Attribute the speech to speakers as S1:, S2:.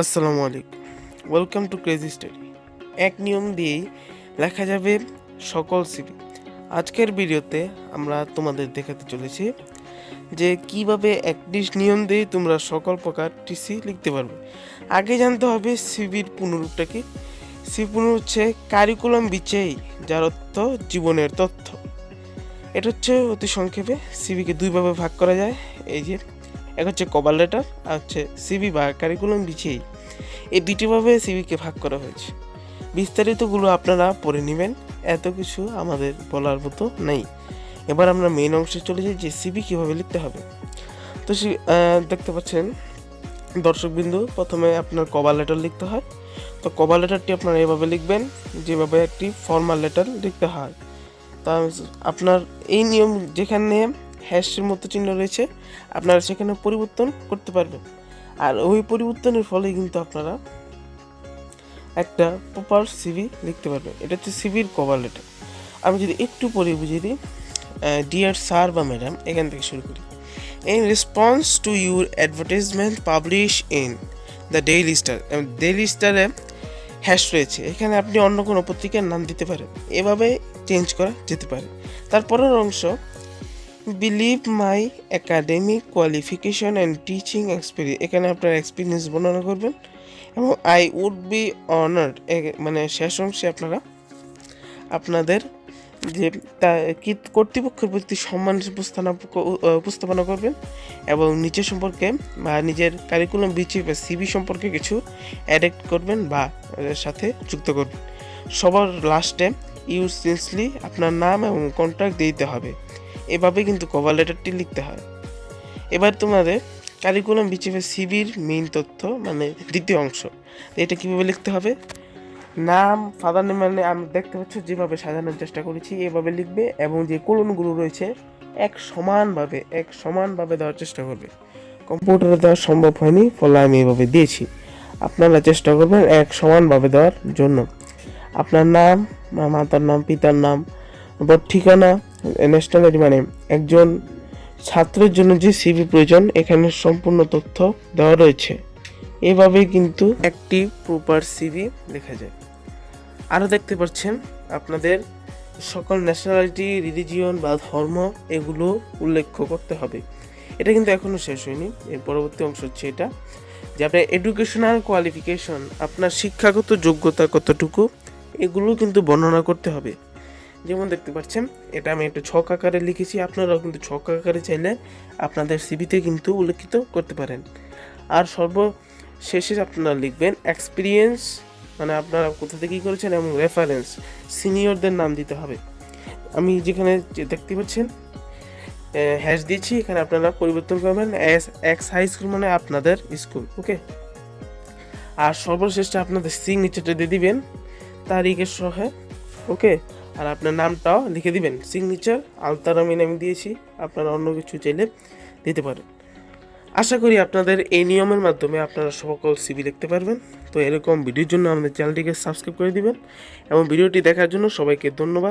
S1: আসসালামু আলাইকুম। Welcome to crazy study এক নিয়ম দিয়েই লেখা যাবে সকল সিবি আজকের ভিডিওতে আমরা তোমাদের দেখাতে চলেছি যে কীভাবে একত্রিশ নিয়ম দিয়ে তোমরা সকল প্রকার টিসি লিখতে পারবে। আগে জানতে হবে সিবির পুনরূপটা কি? সি পুনরূপ হচ্ছে কারিকুলাম বিচেই যার অর্থ জীবনের তথ্য। এটা হচ্ছে অতি সংক্ষেপে সিবিকে দুইভাবে ভাগ করা যায়। এই যে এক হচ্ছে কভার লেটার আর হচ্ছে সিবি বা কারিকুলাম বিছিয়েই এই দুইটিভাবে সিবিকে ভাগ করা হয়েছে। বিস্তারিতগুলো আপনারা পড়ে নেবেন, এত কিছু আমাদের বলার মতো নেই। এবার আমরা মেইন অংশে চলে যাই যে সিবি কীভাবে লিখতে হবে। তো সে দেখতে পাচ্ছেন, দর্শকবিন্দু, প্রথমে আপনার কভার লেটার লিখতে হয়। তো কভার লেটারটি আপনারা এভাবে লিখবেন, যেভাবে একটি ফর্মাল লেটার লিখতে হয়। তা আপনার এই নিয়ম যেখানে হ্যাশের মতো চিহ্ন রয়েছে, আপনারা সেখানে পরিবর্তন করতে পারবেন। আর ওই পরিবর্তনের ফলে কিন্তু আপনারা একটা প্রপার সিভি লিখতে পারবেন। এটা হচ্ছে সিভির কভার লেটার আমি যদি একটু পরে বুঝিয়ে দিই ডিয়ার স্যার বা ম্যাডাম এখান থেকে শুরু করি। In response to your advertisement publish in the Daily Star Daily স্টারে হ্যাশ রয়েছে। এখানে আপনি অন্য কোনো পত্রিকার নাম দিতে পারেন। এভাবে চেঞ্জ করা যেতে পারে। তারপরের অংশ believe my academic qualification and teaching experience এখানে আপনার এক্সপিরিয়েন্স বর্ণনা করবেন এবং আই উড বি অনার্ড মানে শেষ অংশে আপনারা আপনাদের যে তা কর্তৃপক্ষের প্রতি সম্মান উপস্থাপনা উপস্থাপনা করবেন এবং নিচে সম্পর্কে বা নিজের কারিকুলাম বিচি বা সিবি সম্পর্কে কিছু অ্যাডেক্ট করবেন বা সাথে যুক্ত করবেন। সবার লাস্টে ইউজ সিন্সলি আপনার নাম এবং কন্ট্যাক্ট দিতে হবে। এভাবে কিন্তু কভার লেটারটি লিখতে হয়। এবার তোমাদের কারিকুলাম বিচিপে সিবির মেইন তথ্য মানে দ্বিতীয় অংশ। এটা কীভাবে লিখতে হবে? নাম ফাদার নেম মানে আমি দেখতে পাচ্ছ, যেভাবে সাজানোর চেষ্টা করেছি, এভাবে লিখবে এবং যে কোলনগুলো রয়েছে, এক সমানভাবে এক সমানভাবে দেওয়ার চেষ্টা করবে। কম্পিউটারে দেওয়া সম্ভব হয়নি, ফলে আমি এভাবে দিয়েছি। আপনারা চেষ্টা করবেন এক সমানভাবে দেওয়ার জন্য। আপনার নাম মাতার নাম, পিতার নাম ঠিকানা ন্যাশনালিটি মানে একজন ছাত্রের জন্য যে সিভি প্রয়োজন, এখানে সম্পূর্ণ তথ্য দেওয়া রয়েছে। এভাবেই কিন্তু একটি প্রপার সিভি লেখা যায়। আরও দেখতে পাচ্ছেন, আপনাদের সকল ন্যাশনালিটি রিলিজিয়ন বা ধর্ম এগুলো উল্লেখ করতে হবে। এটা কিন্তু এখনও শেষ হয়নি, এর পরবর্তী অংশ হচ্ছে এটা, যে আপনার এডুকেশনাল কোয়ালিফিকেশন আপনার শিক্ষাগত যোগ্যতা কতটুকু, এগুলো কিন্তু বর্ণনা করতে হবে। যেমন দেখতে পাচ্ছেন, এটা আমি একটু ছক আকারে লিখেছি, আপনারাও কিন্তু ছক আকারে চাইলে আপনাদের সিবিতে কিন্তু উল্লেখিত করতে পারেন। আর সর্বশেষে আপনারা লিখবেন এক্সপিরিয়েন্স মানে আপনারা কোথা থেকে কী করেছেন এবং রেফারেন্স সিনিয়রদের নাম দিতে হবে। আমি যেখানে দেখতে পাচ্ছেন হ্যাশ দিয়েছি, এখানে আপনারা পরিবর্তন করবেন এস এক্স হাই স্কুল মানে আপনাদের স্কুল ওকে আর সর্বশেষে আপনাদের সিগনেচারটা দিয়ে দিবেন, তারিখের সহ ওকে আর আপনার নামটাও লিখে দিবেন। সিগনেচার আলতারামিন আমি দিয়েছি। আপনারা অন্য কিছু চাইলে দিতে পারেন। আশা করি আপনাদের এই নিয়মের মাধ্যমে আপনারা সকল সিবি দেখতে পারবেন। তো এরকম ভিডিওর জন্য আমাদের চ্যানেলটিকে সাবস্ক্রাইব করে দিবেন এবং ভিডিওটি দেখার জন্য সবাইকে ধন্যবাদ।